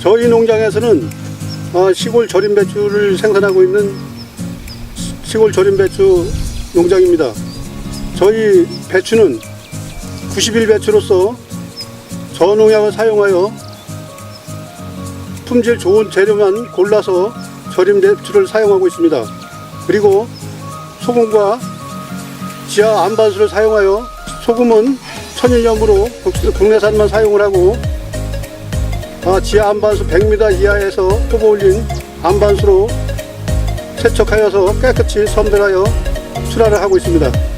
저희 농장에서는 어, 시골 절임 배추를 생산하고 있는 시- 시골 절임 배추 농장입니다. 저희 배추는 90일 배추로서 저농약을 사용하여 품질 좋은 재료만 골라서 절임 배추를 사용하고 있습니다. 그리고 소금과 지하 안반수를 사용하여 소금은 천일염으로 국- 국내산만 사용을 하고 아, 지하 안반수 100m 이하에서 뽑아 올린 안반수로 세척하여서 깨끗이 선별하여 출하를 하고 있습니다.